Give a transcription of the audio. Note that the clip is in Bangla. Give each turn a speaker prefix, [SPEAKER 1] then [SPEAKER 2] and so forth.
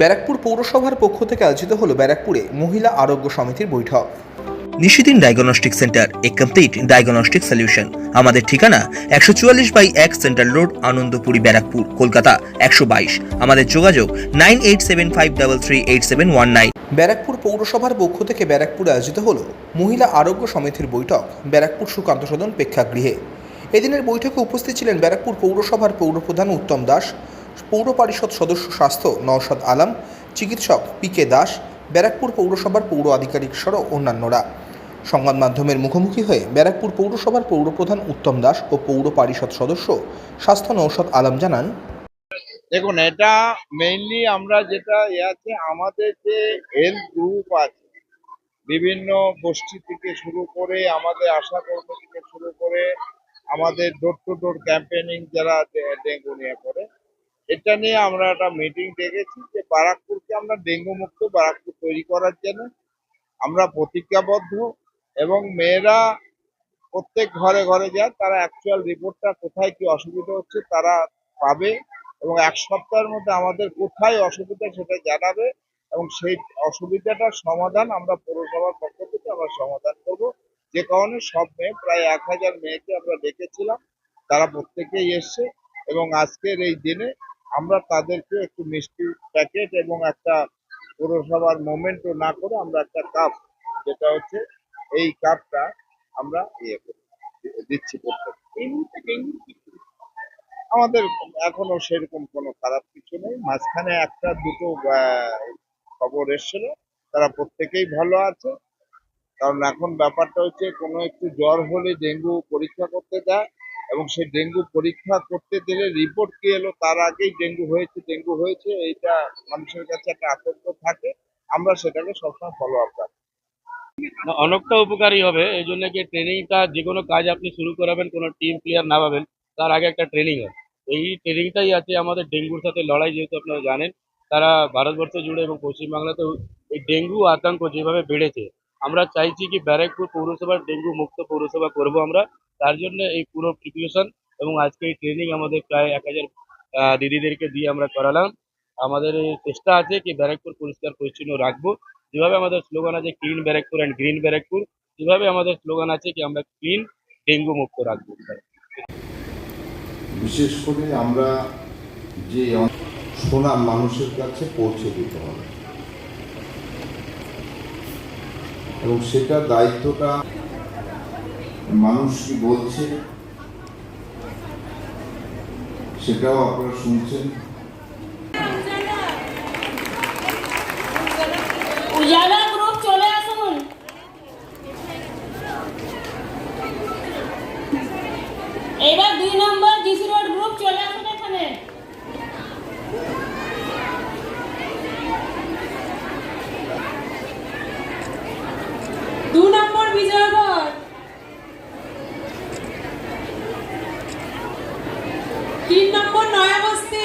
[SPEAKER 1] ব্যারাকপুর পৌরসভার পক্ষ থেকে আয়োজিত হলো ব্যারাকপুরে মহিলা আরোগ্য সমিতির বৈঠক।
[SPEAKER 2] নিশিদিন ডায়াগনস্টিক সেন্টার এ কমপ্লিট ডায়াগনস্টিক সলিউশন। আমাদের ঠিকানা একশো চুয়াল্লিশ বাই এক সেন্ট্রাল রোড আনন্দপুরি ব্যারাকপুর কলকাতা একশো বাইশ। আমাদের যোগাযোগ nine eight seven five double three eight seven one nine.
[SPEAKER 1] Barrackpore পৌরসভার পক্ষ থেকে ব্যারাকপুরে আয়োজিত হল মহিলা আরোগ্য সমিতির বৈঠক ব্যারাকপুর সুকান্ত সদন প্রেক্ষাগৃহে। এদিনের বৈঠকে উপস্থিত ছিলেন ব্যারাকপুর পৌরসভার পৌরপ্রধান উত্তম দাস পৌর পরিষদ সদস্য স্বাস্থ্য নওশাদ আলম, চিকিৎসক পি কে দাস, ব্যারাকপুর পৌরসভার পৌর আধিকারিক সহ অন্যান্যরা। সংবাদ মাধ্যমের মুখোমুখি হয়ে ব্যারাকপুর পৌরসভার পৌরপ্রধান উত্তম দাস ও পৌর পরিষদ সদস্য স্বাস্থ্য নৌশাদ আলম জানান,
[SPEAKER 3] দেখুন, এটা মেইনলি আমরা যেটা আছে, আমাদের যে হেলথ গ্রুপ আছে, বিভিন্ন গোষ্ঠী থেকে শুরু করে আমাদের আশা কর্মী থেকে শুরু করে আমাদের ডোর টু ডোর ক্যাম্পেনিং যারা ডেঙ্গু নিয়ে করে এটা নিয়ে আমরা একটা মিটিং ডেকেছি যে বারাকপুরকে আমরা ডেঙ্গু মুক্ত বারাকপুর তৈরি করার জন্য। আমরা প্রতিজ্ঞাবদ্ধ এবং মেয়েরা প্রত্যেক ঘরে ঘরে যায়, তারা অ্যাকচুয়াল রিপোর্টটা কোথায় কি অসুবিধা হচ্ছে তারা পাবে এবং এক সপ্তাহের মধ্যে আমাদের কোথায় অসুবিধা সেটা জানাবে এবং সেই অসুবিধাটার সমাধান আমরা পৌরসভার পক্ষ থেকে আমরা সমাধান করব। যে কারণে সব মেয়ে, প্রায় এক হাজার মেয়েকে আমরা ডেকেছিলাম, তারা প্রত্যেকেই এসছে এবং আজকের এই দিনে আমরা তাদেরকে একটু মিষ্টি প্যাকেট এবং একটা পৌরসভার মোমেন্টও না করে আমরা একটা কাপ যেটা হচ্ছে এই কাপটা আমরা ইয়ে করি, দিচ্ছি ডেঙ্গু আমাদের এখনও সেরকম কোনো খারাপ কিছু নেই। মাঝখানে একটা দুটো খবর এসেছিল, তারা প্রত্যেকেই ভালো আছে। কারণ এখন ব্যাপারটা হচ্ছে কোনো একটু জ্বর হলে ডেঙ্গু পরীক্ষা করতে দেয় এবং সেই ডেঙ্গু পরীক্ষা করতে দিলে রিপোর্ট কি এলো, তার আগেই ডেঙ্গু হয়েছে ডেঙ্গু হয়েছে, এইটা মানুষের কাছে একটা আতঙ্ক থাকে। আমরা সেটাকে সবসময় ফলো আপ রাখি
[SPEAKER 4] অনেকটা উপকারী হবে, এই জন্য কি ট্রেনিংটা যে কোনো কাজ আপনি শুরু করাবেন, কোনো টিম প্লেয়ার না পাবেন, তার আগে একটা ট্রেনিং হয় এই ট্রেনিংটাই আছে আমাদের ডেঙ্গুর সাথে লড়াই, যেহেতু আপনারা জানেন, তারা ভারতবর্ষ জুড়ে এবং পশ্চিমবাংলাতেও এই ডেঙ্গু আতঙ্ক যেভাবে বেড়েছে, আমরা চাইছি কি ব্যারাকপুর পৌরসভার ডেঙ্গু মুক্ত পৌরসভা করব আমরা তার জন্য এই পুরো প্রিপারেশন এবং আজকে এই ট্রেনিং আমাদের প্রায় এক হাজার দিদিদেরকে দিয়ে আমরা করালাম। আমাদের চেষ্টা আছে কি ব্যারাকপুর পরিষ্কার পরিচ্ছন্ন রাখব। যেভাবে আমাদের স্লোগান আছে, clean Barrackpore and green Barrackpore যেভাবে আমাদের স্লোগান আছে কি আমরা ক্লিন ডেঙ্গু মুক্ত রাখব।
[SPEAKER 5] বিশেষ করে আমরা যে শোনা মানুষের কাছে পৌঁছে দিতে হবে। এবং সেটা দায়িত্বটা মানুষ কি বলছে? সেটাও আপনারা শুনছেন।
[SPEAKER 6] উজালা গ্রুপ চলে আসুন। এবার দুই নম্বর জিসি রোড গ্রুপ চলে আসুন এখানে। তিন নম্বর নয়াবস্তি।